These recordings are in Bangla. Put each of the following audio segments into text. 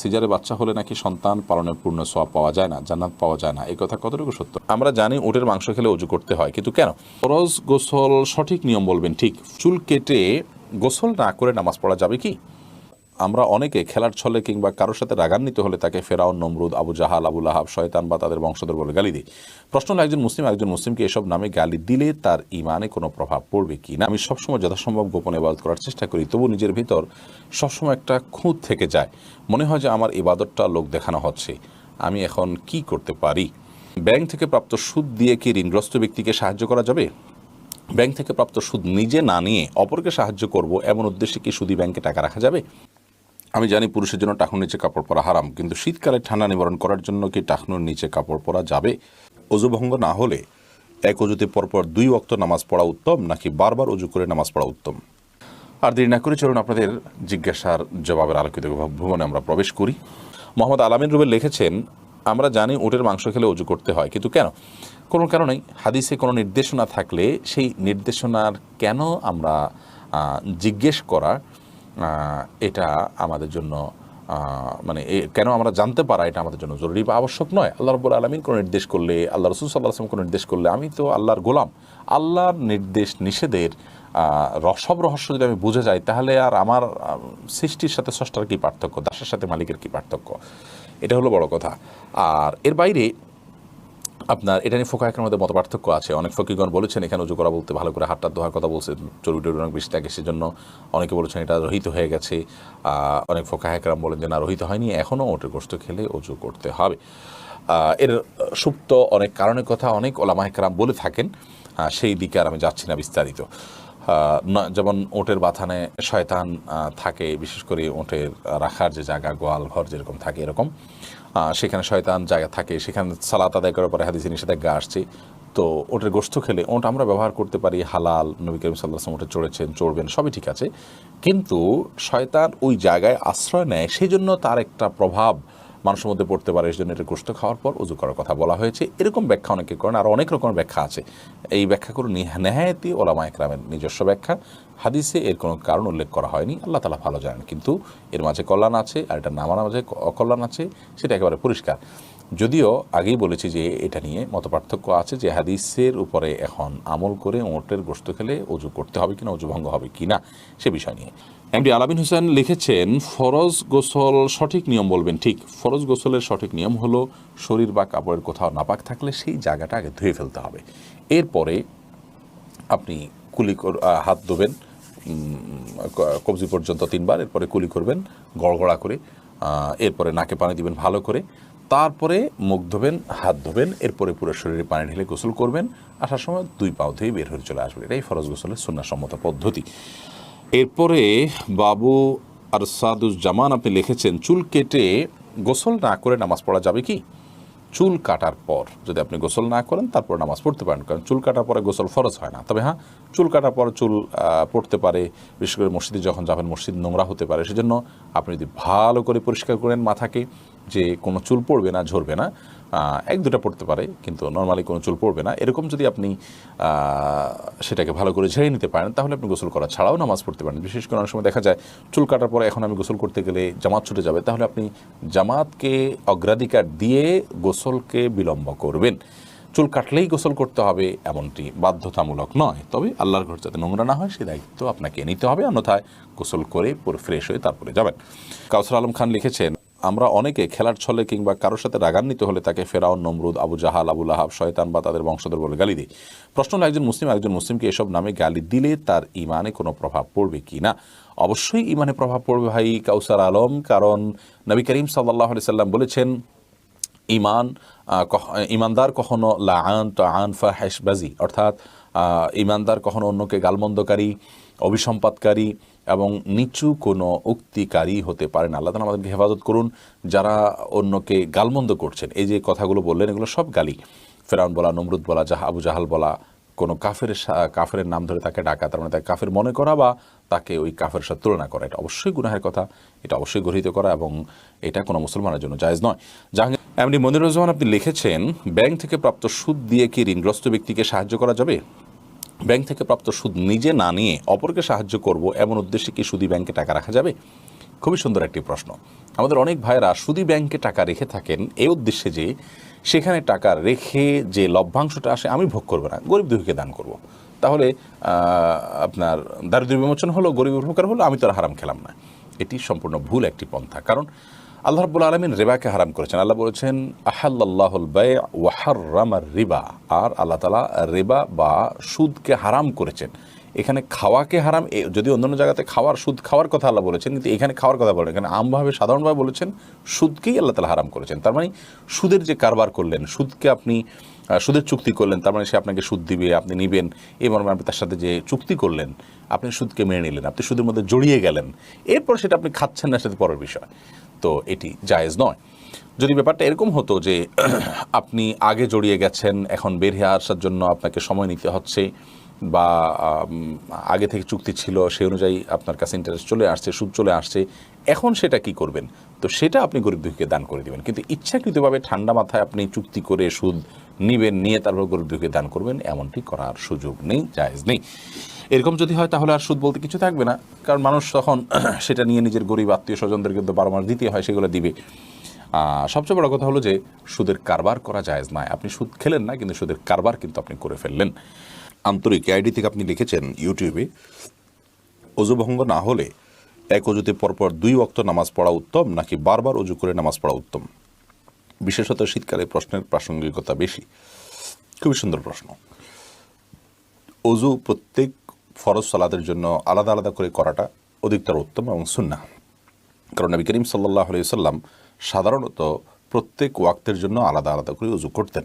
সিজারে বাচ্চা হলে নাকি সন্তান পালনের পূর্ণ সোয়াব পাওয়া যায় না, জান্নাত পাওয়া যায় না এই কথা কতটুকু সত্য? আমরা জানি উটের মাংস খেলে উজু করতে হয়, কিন্তু কেন? ফরজ গোসল সঠিক নিয়ম বলবেন ঠিক, চুল কেটে গোসল না করে নামাজ পড়া যাবে কি? আমরা অনেকে খেলার ছলে কিংবা কারোর সাথে রাগান্বিত হলে তাকে ফেরাউন, নমরুদ, আবু জাহাল আবুল আহাব শয়তান বা তাদের বংশধর বলে গালি দিই। প্রশ্ন হলো, একজন মুসলিম একজন মুসলিমকে এসব নামে গালি দিলে তার ইমানে কোনো প্রভাব পড়বে কি না? আমি সবসময় যথাসম্ভব গোপনে ইবাদত করার চেষ্টা করি তবু নিজের ভিতর সবসময় একটা খুঁত থেকে যায়। মনে হয় যে আমার ইবাদতটা লোক দেখানো হচ্ছে। আমি এখন কি করতে পারি? ব্যাংক থেকে প্রাপ্ত সুদ দিয়ে কি ঋণগ্রস্ত ব্যক্তিকে সাহায্য করা যাবে? ব্যাংক থেকে প্রাপ্ত সুদ নিজে না নিয়ে অপরকে সাহায্য করব, এমন উদ্দেশ্যে কি সুদী ব্যাংকে টাকা রাখা যাবে? আমি জানি পুরুষের জন্য টাকুর নিচে কাপড় পরা হারাম, কিন্তু শীতকালে ঠান্ডা নিবারণ করার জন্য কি টাকনুর নিচে কাপড় পরা যাবে? অজু ভঙ্গ না হলে এক অজুতে পরপর দুই অক্ত নামাজ পড়া উত্তম, নাকি বারবার অজু করে নামাজ পড়া উত্তম? আর দেরি না করে চলুন আপনাদের জিজ্ঞাসার জবাবের আলোকিত ভ্রমণে আমরা প্রবেশ করি। মোহাম্মদ আলামিন রুবেল লিখেছেন, আমরা জানি উটের মাংস খেলে অজু করতে হয়, কিন্তু কেন? কোনো কারণেই। হাদিসে কোনো নির্দেশনা থাকলে সেই নির্দেশনার কেন আমরা জিজ্ঞেস করা এটা আমাদের জন্য মানে কেন আমরা জানতে পারা এটা আমাদের জন্য জরুরি বা আবশ্যক নয়? আল্লাহ রব্বুল আলমিন কোনো নির্দেশ করলে, আল্লাহ রসুল সাল্লাহ আসলাম কোনো নির্দেশ করলে আমি তো আল্লাহর গোলাম। আল্লাহর নির্দেশ, নিষেধের সব রহস্য যদি আমি বুঝে যাই, তাহলে আর আমার সৃষ্টির সাথে স্রষ্টার কী পার্থক্য? দাসের সাথে মালিকের কী পার্থক্য? এটা হলো বড় কথা। আর এর বাইরে আপনার, এটা নিয়ে ফোকা মধ্যে মত পার্থক্য আছে। অনেক ফকিগণ বলেছেন, এখানে উজু করা বলতে ভালো করে হাতটা ধোয়ার কথা বলছে চরু টরু অনেক বেশি থাকে, সেজন্য অনেকে বলেছেন এটা রহিত হয়ে গেছে। অনেক ফোকা একরাম বলেন যে, না, রহিত হয়নি, এখনও ওটের গোস্ত খেলে উজু করতে হবে। এর সুপ্ত অনেক কারণের কথা অনেক ওলামা একরাম বলে থাকেন। সেই দিকে আর আমি যাচ্ছি না বিস্তারিত। যেমন ওটের বাথানে শয়তান থাকে, বিশেষ করে ওটের রাখার যে জায়গা, গোয়াল ঘর যেরকম থাকে এরকম সেখানে শয়তান জায়গা থাকে, সেখানে সালাত আদায় করার পরে হাদিসে নিষেধাজ্ঞা আসছে। তো ওটের গোস্ত খেলে ওট আমরা ব্যবহার করতে পারি, হালাল, নবী করিম সাল্লাহ ওটে চড়েছেন, চড়বেন, সবই ঠিক আছে। কিন্তু শয়তান ওই জায়গায় আশ্রয় নেয় সেই জন্য তার একটা প্রভাব মানুষের মধ্যে পড়তে পারে এই জন্য এটা গোস্ত খাওয়ার পর উজু করার কথা বলা হয়েছে। এরকম ব্যাখ্যা অনেকে করেন, আর অনেক রকমের ব্যাখ্যা আছে। এই ব্যাখ্যাগুলো নেহায়তি ওলামা একরামের নিজস্ব ব্যাখ্যা। হাদিসে এর কোনো কারণ উল্লেখ করা হয়নি, আল্লাহ তালা ভালো জানেন। কিন্তু এর মাঝে কল্যাণ আছে, আর এটা নামার মাঝে অকল্যাণ আছে, সেটা একেবারে পরিষ্কার। যদিও আগেই বলেছি যে এটা নিয়ে মত পার্থক্য আছে যে হাদিসের উপরে এখন আমল করে ওটের গোস্ত খেলে অজু করতে হবে কিনা, অজু ভঙ্গ হবে কিনা, সে বিষয় নিয়ে। এমডি আলামিন হোসেন লিখেছেন, ফরজ গোসল সঠিক নিয়ম বলবেন, ঠিক। ফরজ গোসলের সঠিক নিয়ম হলো শরীর বা কাপড়ের কোথাও নাপাক থাকলে সেই জায়গাটা আগে ধুয়ে ফেলতে হবে। এরপরে আপনি কুলি হাত ধোবেন কবজি পর্যন্ত তিনবার, এরপরে কুলি করবেন, গড়গড়া করে এরপরে নাকে পানি দিবেন ভালো করে। তারপরে মুখ ধোবেন, হাত ধোবেন, এরপরে পুরো শরীরে পানি ঢেলে গোসল করবেন। আসার সময় দুই পাও ধুয়ে বের হয়ে চলে আসবে এটাই ফরজ গোসলের সুন্নাসম্মত পদ্ধতি। এরপরে বাবু আর সাদুজ্জামান আপনি লিখেছেন, চুল কেটে গোসল না করে নামাজ পড়া যাবে কি? চুল কাটার পর যদি আপনি গোসল না করেন, তারপর নামাজ পড়তে পারেন। কারণ চুল কাটার পরে গোসল ফরজ হয় না। তবে হ্যাঁ চুল কাটার পর চুল পড়তে পারে। বিশেষ করে মসজিদে যখন যাবেন, মসজিদ নোংরা হতে পারে। সেজন্য আপনি যদি ভালো করে পরিষ্কার করেন মাথাকে যে কোনো চুল পড়বে না, ঝরবে না এক দুটা পড়তে পারে, কিন্তু নর্মালি কোনো চুল পড়বে না। এরকম যদি আপনি সেটাকে ভালো করে ঝেড়ে নিতে পারেন, তাহলে আপনি গোসল করা ছাড়াও নামাজ পড়তে পারেন। বিশেষ করে অনেক সময় দেখা যায়, চুল কাটার পরে এখন আমি গোসল করতে গেলে জামাত ছুটে যাবে, তাহলে আপনি জামাতকে অগ্রাধিকার দিয়ে গোসলকে বিলম্ব করবেন। চুল কাটলেই গোসল করতে হবে, এমনটি বাধ্যতামূলক নয়। তবে আল্লাহর ঘর যাতে নোংরা না হয়, সে দায়িত্ব আপনাকে নিতে হবে, অন্যথায় গোসল করে পুরো ফ্রেশ হয়ে তারপরে যাবেন। কাউসার আলম খান লিখেছেন আমরা অনেকে খেলার ছলে কিংবা কারোর সাথে রাগান্বিত হলে তাকে ফেরাউন নমরুদ আবু জাহাল আবুল আহাব শয়তান বা তাদের বংশধর বলে গালি দিই। প্রশ্ন হলো একজন মুসলিম একজন মুসলিমকে এসব নামে গালি দিলে তার ইমানে কোনো প্রভাব পড়বে কি না? অবশ্যই ইমানে প্রভাব পড়বে ভাই কাউসার আলম কারণ নবী করিম সাল্লাহ আলি সাল্লাম বলেছেন ইমান ইমানদার কখনো লাআন তাআন ফাহেশবাজি অর্থাৎ আহ, ইমানদার কখনো অন্যকে গালমন্দকারী অভিসম্পাদকারী এবং নিচু কোনো উক্তিকারী হতে পারে না আল্লাহ তাআলা আমাদেরকে হেফাজত করুন, যারা অন্যকে গালমন্দ করছেন। এই যে কথাগুলো বললেন, এগুলো সব গালি। ফেরাউন বলা, নমরুদ বলা, জাহা, আবু জাহাল বলা, কোনো কাফের কাফের নাম ধরে তাকে ডাকা, তার মানে তাকে কাফের মনে করা বা তাকে ওই কাফের সাথে তুলনা করা, এটা অবশ্যই গুনাহের কথা, এটা অবশ্যই গৃহীত করা এবং এটা কোনো মুসলমানের জন্য জায়েজ নয়। জাহাঙ্গীর এমনি মনিরুজ্জামান আপনি লিখেছেন, ব্যাংক থেকে প্রাপ্ত সুদ দিয়ে কি ঋণগ্রস্ত ব্যক্তিকে সাহায্য করা যাবে? ব্যাংক থেকে প্রাপ্ত সুদ নিজে না নিয়ে অপরকে সাহায্য করব, এমন উদ্দেশ্যে কি সুদী ব্যাংকে টাকা রাখা যাবে? খুবই সুন্দর একটি প্রশ্ন। আমাদের অনেক ভাইয়েরা সুদি ব্যাংকে টাকা রেখে থাকেন এই উদ্দেশ্যে যে, সেখানে টাকা রেখে যে লভ্যাংশটা আসে আমি ভোগ করব না, গরিব দুঃখীকে দান করব। তাহলে আপনার দারিদ্র্য বিমোচন হলো, গরিব উপকার হলো, আমি তো হারাম খেলাম না। এটি সম্পূর্ণ ভুল একটি পন্থা। কারণ আল্লাহ রাব্বুল আলমিন রেবাকে হারাম করেছেন। আল্লাহ বলেছেন আহাল্লাহুল বে ওয়াহার রিবা। আর আল্লাহ তালা রেবা বা সুদকে হারাম করেছেন। এখানে খাওয়াকে হারাম যদি অন্যান্য জায়গাতে খাওয়ার, সুদ খাওয়ার কথা আল্লাহ বলেছেন, কিন্তু এখানে খাওয়ার কথা বলেন এখানে আমভাবে, সাধারণভাবে বলেছেন, সুদকেই আল্লাহ তালা হারাম করেছেন। তার মানে সুদের যে কারবার করলেন, সুদকে আপনি সুদের চুক্তি করলেন, তার মানে সে আপনাকে সুদ দিবে, আপনি নিবেন, এই মর্মে আপনি তার সাথে যে চুক্তি করলেন, আপনি সুদকে মেনে নিলেন, আপনি সুদের মধ্যে জড়িয়ে গেলেন, এরপর সেটা আপনি খাচ্ছেন না, সেটা পরের বিষয়। তো এটি জায়েজ নয়। যদি ব্যাপারটা এরকম হতো যে আপনি আগে জড়িয়ে গেছেন, এখন বের হয়ে আসার জন্য আপনাকে সময় নিতে হচ্ছে বা আগে থেকে চুক্তি ছিল সেই অনুযায়ী আপনার কাছে ইন্টারেস্ট চলে আসছে, সুদ চলে আসছে, এখন সেটা কি করবেন? তো সেটা আপনি গরিব দুঃখীকে দান করে দিবেন। কিন্তু ইচ্ছাকৃতভাবে ঠান্ডা মাথায় আপনি চুক্তি করে সুদ নিবেন, নিয়ে তারপর গরিব দুঃখীকে দান করবেন, এমনটি করার সুযোগ নেই, জায়েজ নেই। এরকম যদি হয় তাহলে আর সুদ বলতে কিছু থাকবে না। কারণ মানুষ তখন সেটা নিয়ে নিজের গরিব আত্মীয় স্বজনদেরকে তো বারো মাস দিতে হয়, সেগুলো দিবে। সবচেয়ে বড় কথা হলো যে, সুদের কারবার করা জায়েজ নয়। আপনি সুদ খেলেন না, কিন্তু সুদের কারবার কিন্তু আপনি করে ফেললেন। আন্তরিক আইডি থেকে আপনি লিখেছেন ইউটিউবে, অজু ভঙ্গ না হলে এক অজুতে পরপর দুই ওয়াক্ত নামাজ পড়া উত্তম নাকি বারবার অজু করে নামাজ পড়া উত্তম? বিশেষত শীতকালে প্রশ্নের প্রাসঙ্গিকতা বেশি। খুবই সুন্দর প্রশ্ন। অজু প্রত্যেক ফরজ সালাদের জন্য আলাদা আলাদা করে করাটা অধিকতর উত্তম এবং সুন্না কারণ নবী করিম সাল্লাহ সাল্লাম সাধারণত প্রত্যেক ওয়াক্তের জন্য আলাদা আলাদা করে উজু করতেন।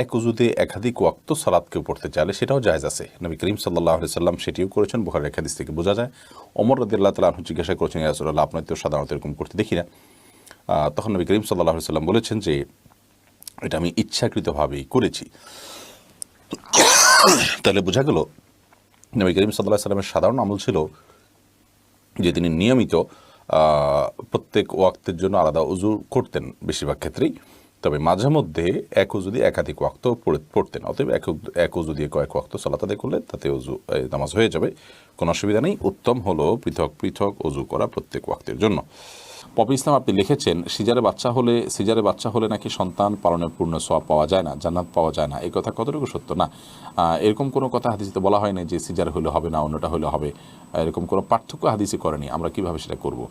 এক উজুতে একাধিক ওয়াক্ত সালাদ কেউ পড়তে চাইলে সেটাও জায়জ আছে। নবী করিম সাল্লাহ সাল্লাম সেটিও করেছেন, বুখারের একাদিস থেকে বোঝা যায়। অমর রদিল্লাহ তালা জিজ্ঞাসা করেছেন ইয়াসুল্লাহ আপনার তো সাধারণত এরকম করতে দেখি না। তখন নবী করিম সাল্লাহ সাল্লাম বলেছেন যে, এটা আমি ইচ্ছাকৃতভাবেই করেছি। তাহলে বোঝা গেল, নবী করিম সাল্লাহ সাল্লামের সাধারণ আমল ছিল যে তিনি নিয়মিত প্রত্যেক ওয়াক্তের জন্য আলাদা উজু করতেন, বেশিরভাগ ক্ষেত্রেই। তবে মাঝে মধ্যে এক দিয়ে একাধিক ওয়াক্ত পড়ে- পড়তেন, অতএব এক এক দিয়ে কয়েক ওয়াক্ত সালাত করলে তাতে অজু নামাজ হয়ে যাবে। কোনো অসুবিধা নেই, উত্তম হলো পৃথক পৃথক অজু করা প্রত্যেক ওয়াক্তের জন্য। পপি ইসলাম আপনি লিখেছেন, সিজারে বাচ্চা হলে, সিজারে বাচ্চা হলে নাকি সন্তান পালনের পূর্ণ সওয়াব পাওয়া যায় না, জান্নাত পাওয়া যায় না, এই কথা কতটুকু সত্য? না এরকম কোনো কথা হাদিসিতে বলা হয় না যে সিজার হলে হবে না, অন্যটা হলে হবে। এরকম কোনো পার্থক্য হাদিসে করেনি, আমরা কীভাবে সেটা করব?